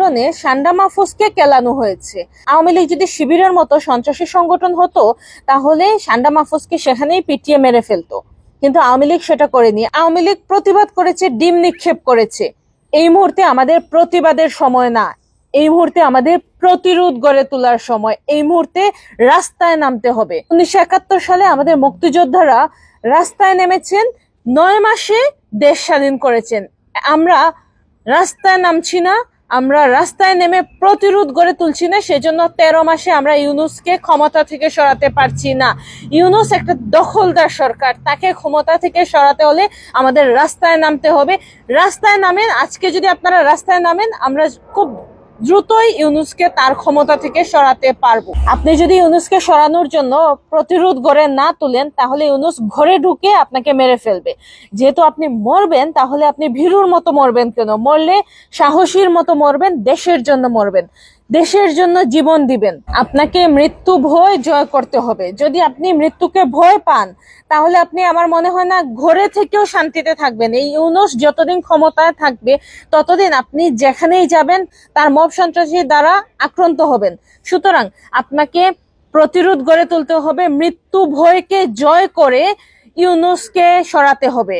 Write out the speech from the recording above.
লন্ডনে সান্ডা মাহফুজকে কেলানো হয়েছে। আওয়ামী লীগ যদি শিবিরের মতো সন্ত্রাসী সংগঠন হতো, তাহলে সান্ডা মাহফুজকে সেখানেই পিটিয়ে মেরে ফেলতো। কিন্তু আওয়ামী লীগ সেটা করেনি। আওয়ামী লীগ প্রতিবাদ করেছে, ডিম নিক্ষেপ করেছে। এই মুহূর্তে আমাদের প্রতিবাদের সময় না। এই মুহূর্তে আমাদের প্রতিরোধ গড়ে তোলার সময়। এই মুহূর্তে রাস্তায় নামতে হবে। উনিশশো একাত্তর সালে আমাদের মুক্তিযোদ্ধারা রাস্তায় নেমেছেন। নয় মাসে দেশ স্বাধীন করেছেন। আমরা রাস্তায় নামছি না। আমরা রাস্তায় নেমে প্রতিরোধ গড়ে তুলছি না, সেজন্য তেরো মাসে আমরা ইউনুসকে ক্ষমতা থেকে সরাতে পারছি না। ইউনুস একটা দখলদার সরকার, তাকে ক্ষমতা থেকে সরাতে হলে আমাদের রাস্তায় নামতে হবে। রাস্তায় নামেন, আজকে যদি আপনারা রাস্তায় নামেন, আমরা খুব দ্রুতই ইউনুসকে তার ক্ষমতা থেকে সরাতে পারব। আপনি যদি ইউনুসকে সরানোর জন্য প্রতিরোধ গড়ে না তুলেন, তাহলে ইউনুস ঘরে ঢুকে আপনাকে মেরে ফেলবে। যেহেতু আপনি মরবেন, তাহলে আপনি ভীরুর মতো মরবেন কেন? মরলে সাহসীর মতো মরবেন, দেশের জন্য মরবেন। দেশের জন্য জীবন দিবেন। আপনাকে মৃত্যু ভয় জয় করতে হবে। যদি আপনি মৃত্যুকে ভয় পান, তাহলে আপনি আমার মনে হয় না ঘরে থেকেও শান্তিতে থাকবেন। এই ইউনুস যতদিন ক্ষমতায় থাকবে, ততদিন আপনি যেখানেই যাবেন, তার মব সন্ত্রাসীর দ্বারা আক্রান্ত হবেন। সুতরাং আপনাকে প্রতিরোধ গড়ে তুলতে হবে, মৃত্যু ভয়কে জয় করে ইউনুসকে সরাতে হবে।